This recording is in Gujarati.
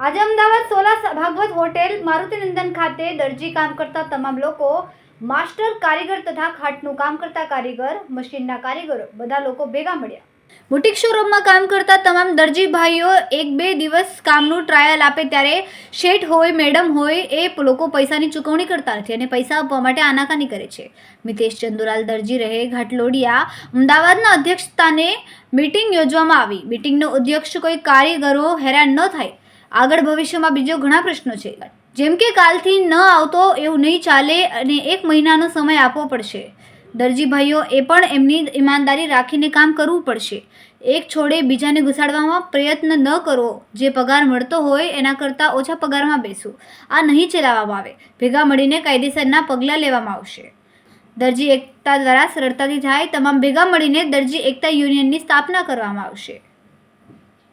આજે અમદાવાદ સોલા ભાગવત હોટેલ મારુતિનંદન ખાતે દરજી કામ કરતા તમામ લોકો માસ્ટર કારીગર તથા ખાટનું કામ કરતા કારીગર, મશીનના કારીગરો, બધા લોકો ભેગા મળ્યા. બુટિક શોરૂમમાં કામ કરતા તમામ દરજી ભાઈઓ એક બે દિવસ કામનું ટ્રાયલ આપે ત્યારે શેઠ હોય, મેડમ હોય, એ લોકો પૈસાની ચૂકવણી કરતા નથી અને પૈસા આપવા માટે આનાકાની કરે છે. મિતેશ ચંદુલાલ દરજી રહે, ઘાટલોડિયા. અમદાવાદના અધ્યક્ષ સ્થાને મીટિંગ યોજવામાં આવી. મીટિંગનો અધ્યક્ષ કોઈ કારીગરો હેરાન ન થાય. આગળ ભવિષ્યમાં બીજો ઘણા પ્રશ્નો છે. જેમ કે કાલથી ન આવતો એવું નહીં ચાલે અને એક મહિનાનો સમય આપવો પડશે. દરજી ભાઈઓ, એ પણ એમની ઈમાનદારી રાખીને કામ કરવું પડશે. એક છોડે બીજાને ઘુસાડવામાં પ્રયત્ન ન કરો. જે પગાર મળતો હોય એના કરતાં ઓછા પગારમાં બેસવું આ નહીં ચલાવવામાં આવે. ભેગા મળીને કાયદેસરના પગલાં લેવામાં આવશે. દરજી એકતા દ્વારા સરળતાથી થાય તમામ ભેગા મળીને દરજી એકતા યુનિયનની સ્થાપના કરવામાં આવશે.